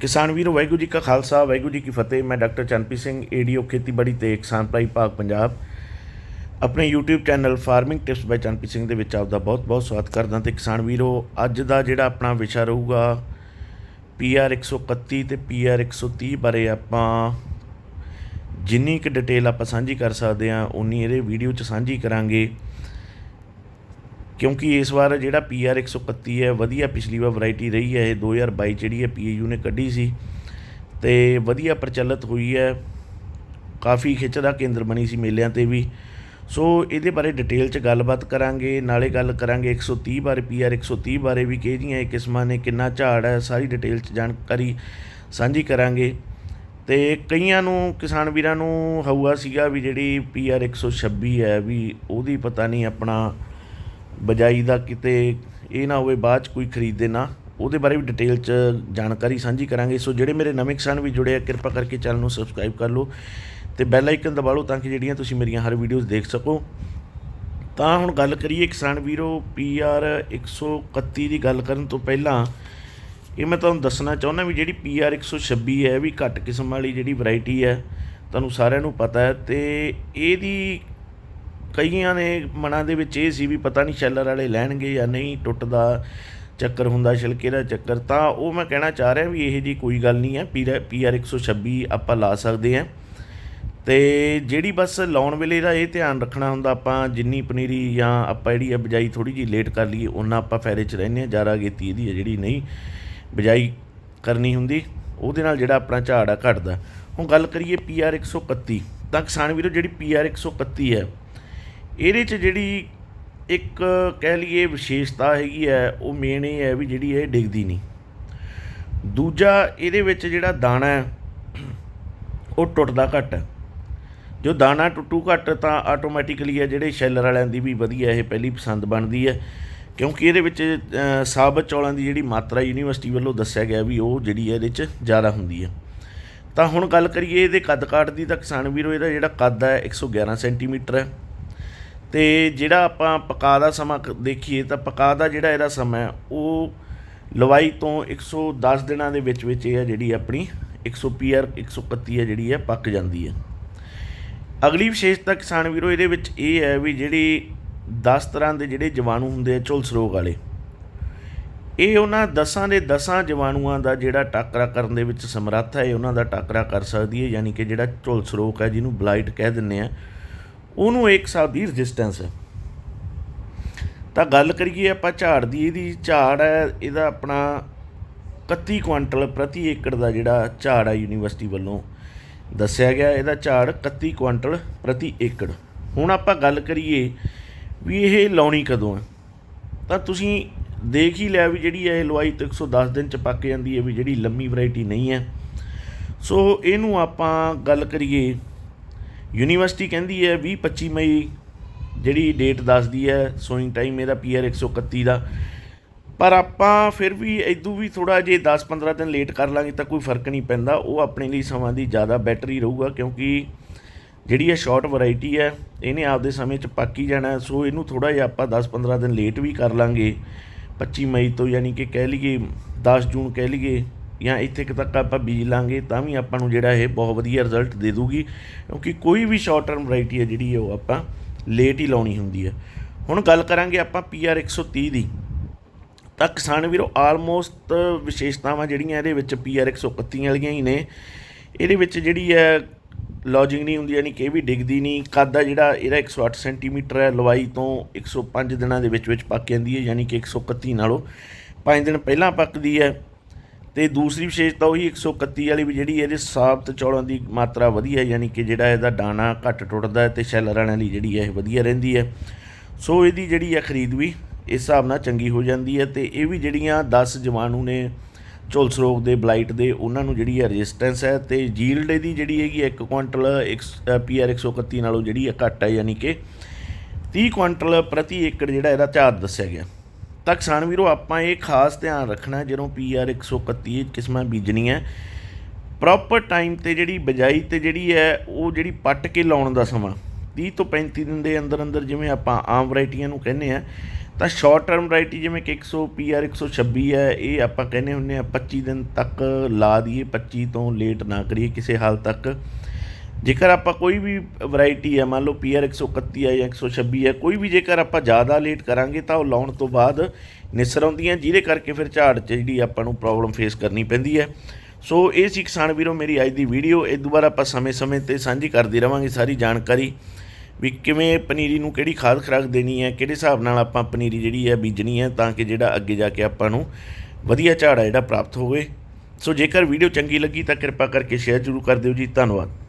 ਕਿਸਾਨ ਵੀਰੋ, ਵਾਹਿਗੁਰੂ ਜੀ ਕਾ ਖਾਲਸਾ, ਵਾਹਿਗੁਰੂ ਜੀ ਕੀ ਫਤਿਹ। ਮੈਂ ਡਾਕਟਰ ਚੰਨਪ੍ਰੀਤ ਸਿੰਘ, ਏਡੀਓ ਖੇਤੀਬਾੜੀ ਤੇ ਕਿਸਾਨ ਭਲਾਈ ਭਾਗ ਪੰਜਾਬ। ਆਪਣੇ YouTube channel farming tips by Channpreet Singh ਦੇ ਵਿੱਚ ਆਪਦਾ ਬਹੁਤ-ਬਹੁਤ ਸਵਾਗਤ ਕਰਦਾ ਤੇ ਕਿਸਾਨ ਵੀਰੋ, ਅੱਜ ਦਾ ਜਿਹੜਾ ਆਪਣਾ ਵਿਸ਼ਾ ਰਹੂਗਾ, PR 131 ਤੇ PR 130 ਬਾਰੇ ਆਪਾਂ ਜਿੰਨੀ ਕੁ ਡਿਟੇਲ ਆਪਾਂ ਸਾਂਝੀ ਕਰ ਸਕਦੇ ਹਾਂ ਉਨੀ ਇਹਦੇ ਵੀਡੀਓ 'ਚ ਸਾਂਝੀ ਕਰਾਂਗੇ। ਕਿਉਂਕਿ ਇਸ ਵਾਰ ਜਿਹੜਾ PR 131 ਹੈ, ਵਧੀਆ ਪਿਛਲੀ ਵਾਰ ਵੈਰਾਈਟੀ ਰਹੀ ਹੈ, ਇਹ 2022 ਜਿਹੜੀ ਹੈ PAU ਨੇ ਕੱਢੀ ਸੀ ਤੇ ਵਧੀਆ ਪ੍ਰਚਲਿਤ ਹੋਈ ਹੈ। ਕਾਫੀ ਖਿੱਚ ਦਾ ਕੇਂਦਰ ਬਣੀ ਸੀ ਮੇਲਿਆਂ ਤੇ ਵੀ। ਸੋ ਇਹਦੇ ਬਾਰੇ ਡਿਟੇਲ 'ਚ ਗੱਲਬਾਤ ਕਰਾਂਗੇ, ਨਾਲੇ ਗੱਲ ਕਰਾਂਗੇ 130 ਬਾਰੇ PR 130 ਬਾਰੇ ਵੀ ਕਿਹੜੀਆਂ ਇਹ ਕਿਸਮਾਂ ਨੇ, ਕਿੰਨਾ ਝਾੜ ਹੈ, ਸਾਰੀ ਡਿਟੇਲ 'ਚ ਜਾਣਕਾਰੀ ਸਾਂਝੀ ਕਰਾਂਗੇ। ਤੇ ਕਈਆਂ ਨੂੰ, ਕਿਸਾਨ ਵੀਰਾਂ ਨੂੰ ਹਊਆ ਸੀਗਾ ਵੀ ਜਿਹੜੀ PR 126 ਹੈ, ਵੀ ਉਹਦੀ ਪਤਾ ਨਹੀਂ ਆਪਣਾ ਬਜਾਈ ਦਾ ਕਿਤੇ ਇਹ ਨਾ ਹੋਵੇ, ਬਾਅਦ ਚ ਕੋਈ ਖਰੀਦੇ ਨਾ, ਉਹਦੇ ਬਾਰੇ ਵੀ ਡਿਟੇਲ ਚ ਜਾਣਕਾਰੀ ਸਾਂਝੀ ਕਰਾਂਗੇ। ਸੋ ਜਿਹੜੇ ਮੇਰੇ ਨਵੇਂ ਕਿਸਾਨ ਵੀ ਜੁੜੇ ਆ, ਕਿਰਪਾ ਕਰਕੇ ਚੈਨਲ ਨੂੰ ਸਬਸਕ੍ਰਾਈਬ ਕਰ ਲਓ ਤੇ ਬੈਲ ਆਈਕਨ ਦਬਾ ਲਓ ਤਾਂ ਕਿ ਜਿਹੜੀਆਂ ਤੁਸੀਂ ਮੇਰੀਆਂ ਹਰ ਵੀਡੀਓਜ਼ ਦੇਖ ਸਕੋ। ਤਾਂ ਹੁਣ ਗੱਲ ਕਰੀਏ ਕਿਸਾਨ ਵੀਰੋ PR 131 ਦੀ ਗੱਲ ਕਰਨ ਤੋਂ ਪਹਿਲਾਂ, ਇਹ ਮੈਂ ਤੁਹਾਨੂੰ ਦੱਸਣਾ ਚਾਹੁੰਦਾ ਵੀ ਜਿਹੜੀ PR 126 ਹੈ, ਇਹ ਵੀ ਘੱਟ ਕਿਸਮ ਵਾਲੀ ਜਿਹੜੀ ਵੈਰਾਈਟੀ ਹੈ, ਤੁਹਾਨੂੰ ਸਾਰਿਆਂ ਨੂੰ ਪਤਾ ਹੈ ਤੇ ਇਹਦੀ ਕਈਆਂ ਨੇ ਮਨਾਂ ਦੇ ਵਿੱਚ ਇਹ ਸੀ ਵੀ ਪਤਾ ਨਹੀਂ ਸ਼ੈਲਰ ਵਾਲੇ ਲੈਣਗੇ ਜਾਂ ਨਹੀਂ, ਟੁੱਟਦਾ ਚੱਕਰ ਹੁੰਦਾ, ਛਿਲਕੇ ਦਾ ਚੱਕਰ। ਤਾਂ ਉਹ ਮੈਂ ਕਹਿਣਾ ਚਾਹ ਰਿਹਾ ਵੀ ਇਹ ਜੀ ਕੋਈ ਗੱਲ ਨਹੀਂ ਹੈ ਪੀਆਰ 126 ਆਪਾਂ ਲਾ ਸਕਦੇ ਹਾਂ। ਤੇ ਜਿਹੜੀ ਬਸ ਲਾਉਣ ਵੇਲੇ ਦਾ ਇਹ ਧਿਆਨ ਰੱਖਣਾ ਹੁੰਦਾ, ਆਪਾਂ ਜਿੰਨੀ ਪਨੀਰੀ ਜਾਂ ਆਪਾਂ ਜਿਹੜੀ ਆ ਬਜਾਈ ਥੋੜੀ ਜੀ ਲੇਟ ਕਰ ਲਈਏ ਉਹਨਾਂ ਆਪਾਂ ਫਾਇਦੇ 'ਚ ਰਹਿੰਦੇ ਆ ਜ਼ਿਆਦਾ ਗੇਤੀ ਇਹਦੀ ਹੈ ਜਿਹੜੀ ਨਹੀਂ ਬਜਾਈ ਕਰਨੀ ਹੁੰਦੀ, ਉਹਦੇ ਨਾਲ ਜਿਹੜਾ ਆਪਣਾ ਝਾੜ ਆ ਘਟਦਾ। ਹੁਣ ਗੱਲ ਕਰੀਏ ਪੀਆਰ 131 ਤਾਂ ਕਿਸਾਨ ਵੀਰੋ ਜਿਹੜੀ ਪੀਆਰ 131 ਹੈ ਇਹਦੇ 'ਚ ਜਿਹੜੀ ਇੱਕ ਕਹਿ ਲਈਏ ਵਿਸ਼ੇਸ਼ਤਾ ਹੈਗੀ ਹੈ, ਉਹ ਮੇਨ ਇਹ ਹੈ ਵੀ ਜਿਹੜੀ ਇਹ ਡਿੱਗਦੀ ਨਹੀਂ। ਦੂਜਾ ਇਹਦੇ ਵਿੱਚ ਜਿਹੜਾ ਦਾਣਾ ਹੈ, ਉਹ ਟੁੱਟਦਾ ਘੱਟ ਹੈ। ਜੋ ਦਾਣਾ ਟੁੱਟੂ ਘੱਟ ਤਾਂ ਆਟੋਮੈਟਿਕਲੀ ਹੈ, ਜਿਹੜੇ ਸ਼ੈਲਰ ਵਾਲਿਆਂ ਦੀ ਵੀ ਵਧੀਆ ਇਹ ਪਹਿਲੀ ਪਸੰਦ ਬਣਦੀ ਹੈ। ਕਿਉਂਕਿ ਇਹਦੇ ਵਿੱਚ ਸਾਬਤ ਚੌਲਾਂ ਦੀ ਜਿਹੜੀ ਮਾਤਰਾ ਯੂਨੀਵਰਸਿਟੀ ਵੱਲੋਂ ਦੱਸਿਆ ਗਿਆ ਵੀ ਉਹ ਜਿਹੜੀ ਹੈ ਇਹਦੇ 'ਚ ਜ਼ਿਆਦਾ ਹੁੰਦੀ ਹੈ। ਤਾਂ ਹੁਣ ਗੱਲ ਕਰੀਏ ਇਹਦੇ ਕੱਦ ਕਾਠ ਦੀ, ਤਾਂ ਕਿਸਾਨ ਵੀਰੋ, ਇਹਦਾ ਜਿਹੜਾ ਕੱਦ ਹੈ 111 ਸੈਂਟੀਮੀਟਰ ਹੈ। ਤੇ ਜਿਹੜਾ ਆਪਾਂ ਪਕਾ ਦਾ ਸਮਾਂ ਕ- ਦੇਖੀਏ ਤਾਂ ਪਕਾ ਦਾ ਜਿਹੜਾ ਇਹਦਾ ਸਮਾਂ ਉਹ ਲਵਾਈ ਤੋਂ 110 ਦਿਨਾਂ ਦੇ ਵਿੱਚ ਵਿੱਚ ਇਹ ਹੈ ਜਿਹੜੀ ਆਪਣੀ 100 ਪੀਆਰ 131 ਹੈ ਜਿਹੜੀ ਹੈ, ਪੱਕ ਜਾਂਦੀ ਹੈ। ਅਗਲੀ ਵਿਸ਼ੇਸ਼ਤਾ ਕਿਸਾਨ ਵੀਰੋ, ਇਹਦੇ ਵਿੱਚ ਇਹ ਹੈ ਵੀ ਜਿਹੜੀ 10 ਤਰ੍ਹਾਂ ਦੇ ਜਿਹੜੇ ਜੀਵਾਣੂ ਹੁੰਦੇ ਆ, ਝੁਲਸ ਰੋਗ ਵਾਲੇ, ਇਹ ਉਹਨਾਂ ਦਸਾਂ ਦੇ ਦਸਾਂ ਜੀਵਾਣੂਆਂ ਦਾ ਜਿਹੜਾ ਟਾਕਰਾ ਕਰਨ ਦੇ ਵਿੱਚ ਸਮਰੱਥ ਹੈ, ਇਹ ਉਹਨਾਂ ਦਾ ਟਾਕਰਾ ਕਰ ਸਕਦੀ ਹੈ, ਯਾਨੀ ਕਿ ਜਿਹੜਾ ਝੁਲਸ ਰੋਗ ਹੈ, ਜਿਹਨੂੰ ਬਲਾਈਟ ਕਹਿ ਦਿੰਦੇ ਆ। ਉਹਨੂੰ ਇੱਕ ਹਿਸਾਬ ਦੀ ਰੈਜ਼ਿਸਟੈਂਸ ਹੈ। ਤਾਂ ਗੱਲ ਕਰੀਏ ਆਪਾਂ ਝਾੜ ਦੀ, ਇਹਦੀ ਝਾੜ ਹੈ, ਇਹਦਾ ਆਪਣਾ 31 ਕੁਇੰਟਲ ਪ੍ਰਤੀ ਏਕੜ ਦਾ ਜਿਹੜਾ ਝਾੜ ਹੈ ਯੂਨੀਵਰਸਿਟੀ ਵੱਲੋਂ ਦੱਸਿਆ ਗਿਆ, ਇਹਦਾ ਝਾੜ 31 ਕੁਇੰਟਲ ਪ੍ਰਤੀ ਏਕੜ। ਹੁਣ ਆਪਾਂ ਗੱਲ ਕਰੀਏ ਵੀ ਇਹ ਲਾਉਣੀ ਕਦੋਂ ਹੈ। ਤਾਂ ਤੁਸੀਂ ਦੇਖ ਹੀ ਲਿਆ ਵੀ ਜਿਹੜੀ ਇਹ ਲਵਾਈ ਤੋਂ 110 ਦਿਨ ਚ ਪੱਕ ਜਾਂਦੀ ਹੈ ਵੀ ਜਿਹੜੀ ਲੰਮੀ ਵੈਰਾਈਟੀ ਨਹੀਂ ਹੈ। ਸੋ ਇਹਨੂੰ ਆਪਾਂ ਗੱਲ ਕਰੀਏ ਯੂਨੀਵਰਸਿਟੀ ਕਹਿੰਦੀ ਹੈ 20 25 ਮਈ ਜਿਹੜੀ ਡੇਟ ਦੱਸਦੀ ਹੈ ਸੋਇੰਗ ਟਾਈਮ ਇਹਦਾ ਪੀਆਰ 131 ਦਾ। ਪਰ ਆਪਾਂ ਫਿਰ ਵੀ ਇਦੋਂ ਵੀ ਥੋੜਾ ਜੇ 10-15 ਦਿਨ ਲੇਟ ਕਰ ਲਾਂਗੇ ਤਾਂ ਕੋਈ ਫ਼ਰਕ ਨਹੀਂ ਪੈਂਦਾ। ਉਹ ਆਪਣੇ ਲਈ ਸਮਾਂ ਦੀ ਜ਼ਿਆਦਾ ਬੈਟਰ ਹੀ ਰਹੂਗਾ ਕਿਉਂਕਿ ਜਿਹੜੀ ਇਹ ਸ਼ਾਰਟ ਵੈਰਾਈਟੀ ਹੈ, ਇਹਨੇ ਆਪਦੇ ਸਮੇਂ 'ਚ ਪੱਕ ਹੀ ਜਾਣਾ। ਸੋ ਇਹਨੂੰ ਥੋੜਾ ਜਿਹਾ ਆਪਾਂ 10-15 ਦਿਨ ਲੇਟ ਵੀ ਕਰ ਲਾਂਗੇ। 25 ਮਈ ਤੋਂ ਯਾਨੀ ਕਿ ਕਹਿ ਲਈਏ 10 ਜੂਨ ਕਹਿ ਲਈਏ। ਜਾਂ ਇੱਥੇ ਕੁ ਤੱਕ ਆਪਾਂ ਬੀਜ ਲਾਂਗੇ, ਤਾਂ ਵੀ ਆਪਾਂ ਨੂੰ ਜਿਹੜਾ ਇਹ ਬਹੁਤ ਵਧੀਆ ਰਿਜ਼ਲਟ ਦੇ ਦੂਗੀ। ਕਿਉਂਕਿ ਕੋਈ ਵੀ ਸ਼ਾਰਟ ਟਰਮ ਵੈਰਾਈਟੀ ਹੈ ਜਿਹੜੀ ਉਹ ਆਪਾਂ ਲੇਟ ਹੀ ਲਾਉਣੀ ਹੁੰਦੀ ਹੈ। ਹੁਣ ਗੱਲ ਕਰਾਂਗੇ ਆਪਾਂ PR 130 ਦੀ। ਤਾਂ ਕਿਸਾਨ ਵੀਰੋ ਆਲਮੋਸਟ ਵਿਸ਼ੇਸ਼ਤਾਵਾਂ ਜਿਹੜੀਆਂ ਇਹਦੇ ਵਿੱਚ PR 131 ਵਾਲੀਆਂ ਹੀ ਨੇ। ਇਹਦੇ ਵਿੱਚ ਜਿਹੜੀ ਹੈ ਲੌਜਿੰਗ ਨਹੀਂ ਹੁੰਦੀ, ਯਾਨੀ ਕਿ ਇਹ ਵੀ ਡਿੱਗਦੀ ਨਹੀਂ। ਕੱਦ ਆ ਜਿਹੜਾ, ਇਹਦਾ 108 ਸੈਂਟੀਮੀਟਰ ਹੈ, ਲਵਾਈ ਤੋਂ 105 ਦਿਨਾਂ ਦੇ ਵਿੱਚ ਵਿੱਚ ਪੱਕ ਜਾਂਦੀ ਹੈ, ਯਾਨੀ ਕਿ 131 ਨਾਲੋਂ। 5 ਦਿਨ ਪਹਿਲਾਂ ਪੱਕਦੀ ਹੈ। ਤੇ ਦੂਸਰੀ ਵਿਸ਼ੇਸ਼ਤਾ ਉਹੀ 131 ਵਾਲੀ ਵੀ ਜਿਹੜੀ ਇਹਦੇ ਸਾਬਤ ਚੌਲਾਂ ਦੀ ਮਾਤਰਾ ਵਧੀਆ ਯਾਨੀ ਕਿ ਜਿਹੜਾ ਇਹਦਾ ਦਾਣਾ ਘੱਟ ਟੁੱਟਦਾ ਹੈ ਤੇ ਸ਼ੈਲਰ ਵਾਲਿਆਂ ਜਿਹੜੀ ਹੈ ਇਹ ਵਧੀਆ ਰਹਿੰਦੀ ਹੈ। ਸੋ ਇਹਦੀ ਜਿਹੜੀ ਹੈ ਖਰੀਦ ਵੀ ਇਸ ਹਿਸਾਬ ਨਾਲ ਚੰਗੀ ਹੋ ਜਾਂਦੀ ਹੈ ਤੇ ਇਹ ਵੀ ਜਿਹੜੀਆਂ 10 ਜਵਾਨੂ ਨੇ ਝੁਲਸ ਰੋਗ ਦੇ, ਬਲਾਈਟ ਦੇ, ਉਹਨਾਂ ਨੂੰ ਜਿਹੜੀ ਹੈ ਰੈਜ਼ਿਸਟੈਂਸ ਹੈ ਤੇ ਜੀਲਡ ਇਹਦੀ ਜਿਹੜੀ ਹੈਗੀ 1 ਕੁਇੰਟਲ ਪੀਆਰ 131 ਨਾਲੋਂ ਜਿਹੜੀ ਹੈ ਘੱਟ ਹੈ, ਯਾਨੀ ਕਿ 30 ਕੁਇੰਟਲ ਪ੍ਰਤੀ ਏਕੜ ਜਿਹੜਾ ਇਹਦਾ ਝਾੜ ਦੱਸਿਆ ਗਿਆ। ਤਾਂ ਕਿਸਾਨ ਵੀਰੋ, ਆਪਾਂ ਇਹ ਖਾਸ ਧਿਆਨ ਰੱਖਣਾ ਜਦੋਂ ਪੀਆਰ 131 ਕਿਸਮਾਂ ਬੀਜਣੀਆਂ ਪ੍ਰੋਪਰ ਟਾਈਮ ਤੇ ਜਿਹੜੀ ਬਜਾਈ ਤੇ ਜਿਹੜੀ ਹੈ, ਉਹ ਜਿਹੜੀ ਪੱਟ ਕੇ ਲਾਉਣ ਦਾ ਸਮਾਂ। 30 ਤੋਂ 35 ਦਿਨ ਦੇ ਅੰਦਰ ਅੰਦਰ ਜਿਵੇਂ ਆਪਾਂ ਆਮ ਵੈਰਾਈਟੀਆਂ ਨੂੰ ਕਹਿੰਦੇ ਆ ਤਾਂ ਸ਼ਾਰਟ ਟਰਮ ਵੈਰਾਈਟੀ ਜਿਵੇਂ ਕਿ 100 PR 126 ਹੈ, ਇਹ ਆਪਾਂ ਕਹਿੰਦੇ ਹੁੰਦੇ ਆ 25 ਦਿਨ ਤੱਕ ਲਾ ਦਈਏ 25 ਤੋਂ ਲੇਟ ਨਾ ਕਰੀਏ ਕਿਸੇ ਹਾਲ ਤੱਕ। ਜੇਕਰ ਆਪਾਂ ਕੋਈ ਵੀ ਵੈਰਾਈਟੀ ਹੈ, ਮੰਨ ਲਓ PR 131 ਹੈ ਜਾਂ 126 ਹੈ, ਕੋਈ ਵੀ ਜੇਕਰ ਆਪਾਂ ਜ਼ਿਆਦਾ ਲੇਟ ਕਰਾਂਗੇ ਤਾਂ ਉਹ ਲਾਉਣ ਤੋਂ ਬਾਅਦ ਨਿਸਰ ਆਉਂਦੀਆਂ, ਜਿਹਦੇ ਕਰਕੇ ਫਿਰ ਝਾੜ 'ਚ ਜਿਹੜੀ ਆਪਾਂ ਨੂੰ ਪ੍ਰੋਬਲਮ ਫੇਸ ਕਰਨੀ ਪੈਂਦੀ ਹੈ। ਸੋ ਇਹ ਸੀ ਕਿਸਾਨ ਵੀਰੋ ਮੇਰੀ ਅੱਜ ਦੀ ਵੀਡੀਓ ਇਹ ਦੁਬਾਰਾ ਆਪਾਂ ਸਮੇਂ-ਸਮੇਂ ਤੇ ਸਾਂਝੀ ਕਰਦੇ ਰਵਾਂਗੇ ਸਾਰੀ ਜਾਣਕਾਰੀ ਵੀ ਕਿਵੇਂ ਪਨੀਰੀ ਨੂੰ ਕਿਹੜੀ ਖਾਦ ਖੁਰਾਕ ਦੇਣੀ ਹੈ, ਕਿਹੜੇ ਹਿਸਾਬ ਨਾਲ ਆਪਾਂ ਪਨੀਰੀ ਜਿਹੜੀ ਹੈ ਬੀਜਣੀ ਹੈ ਤਾਂ ਕਿ ਜਿਹੜਾ ਅੱਗੇ ਜਾ ਕੇ ਆਪਾਂ ਨੂੰ ਵਧੀਆ ਝਾੜ ਆ ਜਿਹੜਾ ਪ੍ਰਾਪਤ ਹੋਵੇ। ਸੋ ਜੇਕਰ ਵੀਡੀਓ ਚੰਗੀ ਲੱਗੀ ਤਾਂ ਕਿਰਪਾ ਕਰਕੇ ਸ਼ੇਅਰ ਜ਼ਰੂਰ ਕਰ ਦਿਓ ਜੀ, ਧੰਨਵਾਦ।